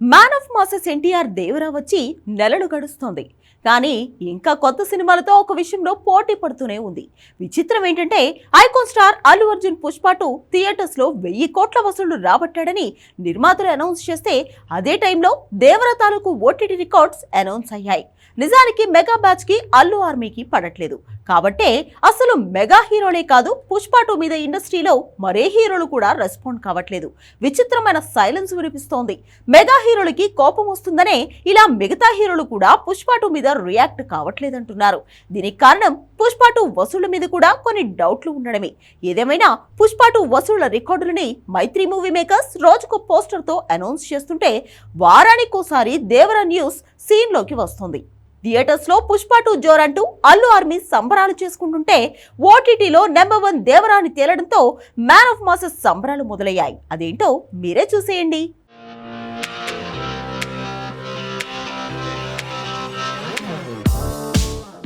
Man of masses NTR Devara వచ్చి నెలలు గడుస్తోంది. కానీ ఇంకా కొత్త సినిమాలతో ఒక విషయంలో పోటీ పడుతూనే ఉంది. విచిత్రం ఏంటంటే ఐకాన్ స్టార్ అల్లు అర్జున్ పుష్పటు థియేటర్స్లో వెయ్యి కోట్ల వసూళ్ళు రాబట్టాడని నిర్మాతలు అనౌన్స్ చేస్తే అదే టైంలో దేవర తాలూకు ఓటీటీ రికార్డ్స్ అనౌన్స్ అయ్యాయి. నిజానికి మెగా బ్యాచ్కి అల్లు ఆర్మీకి పడట్లేదు. కాబట్టే అసలు మెగా హీరోలే కాదు పుష్ప టూ మీద ఇండస్ట్రీలో మరే హీరోలు కూడా రెస్పాండ్ కావట్లేదు. విచిత్రమైన సైలెన్స్ వినిపిస్తోంది. మెగా హీరోలకి కోపం వస్తుందనే ఇలా మిగతా హీరోలు కూడా పుష్ప టూ మీద రియాక్ట్ కావట్లేదంటున్నారు. దీనికి కారణం పుష్ప టూ వసూళ్ళ మీద కూడా కొన్ని డౌట్లు ఉండడమే. ఏదేమైనా పుష్ప టూ వసూళ్ళ రికార్డులని మైత్రి మూవీ మేకర్స్ రోజుకు పోస్టర్తో అనౌన్స్ చేస్తుంటే వారానికోసారి దేవర న్యూస్ సీన్లోకి వస్తుంది. థియేటర్స్లో పుష్ప టూ జోర్ అంటూ అల్లు ఆర్మీ సంబరాలు చేసుకుంటుంటే ఓటీటీలో నెంబర్ వన్ దేవరాని తేలడంతో మ్యాన్ ఆఫ్ మాసెస్ సంబరాలు మొదలయ్యాయి. అదేంటో మీరే చూసేయండి.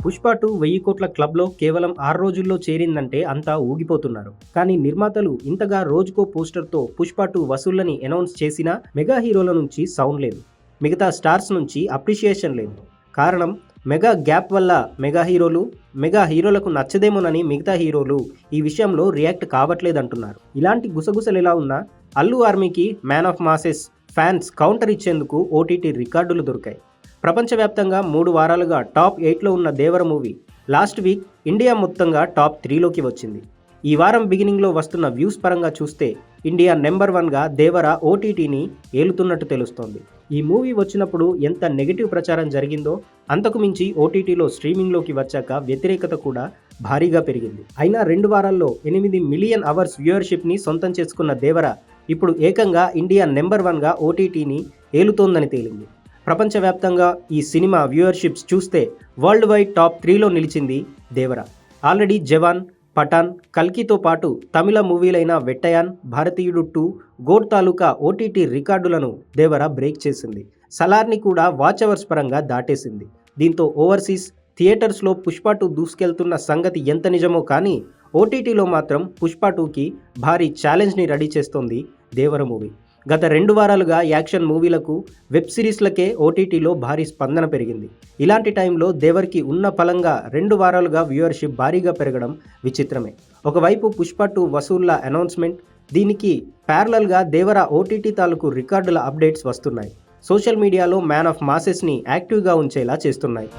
పుష్ప టూ వెయ్యి కోట్ల క్లబ్లో కేవలం ఆరు రోజుల్లో చేరిందంటే అంతా ఊగిపోతున్నారు. కానీ నిర్మాతలు ఇంతగా రోజుకో పోస్టర్తో పుష్ప టూ వసూళ్ళని అనౌన్స్ చేసినా మెగా హీరోల నుంచి సౌండ్ లేదు. మిగతా స్టార్స్ నుంచి అప్రిషియేషన్ లేదు. కారణం మెగా గ్యాప్ వల్ల మెగా హీరోలు మెగా హీరోలకు నచ్చదేమోనని మిగతా హీరోలు ఈ విషయంలో రియాక్ట్ కావట్లేదంటున్నారు. ఇలాంటి గుసగుసలు ఎలా ఉన్నా అల్లు ఆర్మీకి man of masses fans counter ఇచ్చేందుకు ఓటీటీ రికార్డులు దొరికాయి. ప్రపంచవ్యాప్తంగా మూడు వారాలుగా టాప్ ఎయిట్లో ఉన్న Devara movie last week India మొత్తంగా టాప్ త్రీలోకి వచ్చింది. ఈ వారం బిగినింగ్లో వస్తున్న వ్యూస్ పరంగా చూస్తే ఇండియా నెంబర్ వన్గా దేవర ఓటీటీని ఏలుతున్నట్టు తెలుస్తోంది. ఈ మూవీ వచ్చినప్పుడు ఎంత నెగిటివ్ ప్రచారం జరిగిందో అంతకు మించి ఓటీటీలో స్ట్రీమింగ్లోకి వచ్చాక వ్యతిరేకత కూడా భారీగా పెరిగింది. అయినా రెండు వారాల్లో ఎనిమిది మిలియన్ అవర్స్ వ్యూయర్షిప్ని సొంతం చేసుకున్న దేవర ఇప్పుడు ఏకంగా ఇండియా నెంబర్ వన్గా ఓటీటీని ఏలుతోందని తేలింది. ప్రపంచవ్యాప్తంగా ఈ సినిమా వ్యూయర్షిప్స్ చూస్తే వరల్డ్ వైడ్ టాప్ త్రీలో నిలిచింది దేవర. ఆల్రెడీ జవాన్ పఠాన్ కల్కితో పాటు తమిళ మూవీలైన వెట్టయాన్ భారతీయుడు టూ గోడ్ తాలూకా ఓటీటీ రికార్డులను దేవర బ్రేక్ చేసింది. సలార్ని కూడా వాచ్ అవర్స్ పరంగా దాటేసింది. దీంతో ఓవర్సీస్ థియేటర్స్లో పుష్ప టూ దూసుకెళ్తున్న సంగతి ఎంత నిజమో కానీ ఓటీటీలో మాత్రం పుష్ప టూకి భారీ ఛాలెంజ్ని రెడీ చేస్తోంది దేవర మూవీ. గత రెండు వారాలుగా యాక్షన్ మూవీలకు వెబ్ సిరీస్లకే ఓటీటీలో భారీ స్పందన పెరిగింది. ఇలాంటి టైంలో దేవర్కి ఉన్న ఫలంగా రెండు వారాలుగా వ్యూవర్షిప్ భారీగా పెరగడం విచిత్రమే. ఒకవైపు పుష్ప టూ వసూళ్ళ అనౌన్స్మెంట్ దీనికి ప్యారలల్గా దేవర ఓటీటీ తాలూకు రికార్డుల అప్డేట్స్ వస్తున్నాయి. సోషల్ మీడియాలో మ్యాన్ ఆఫ్ మాసెస్ని యాక్టివ్గా ఉంచేలా చేస్తున్నాయి.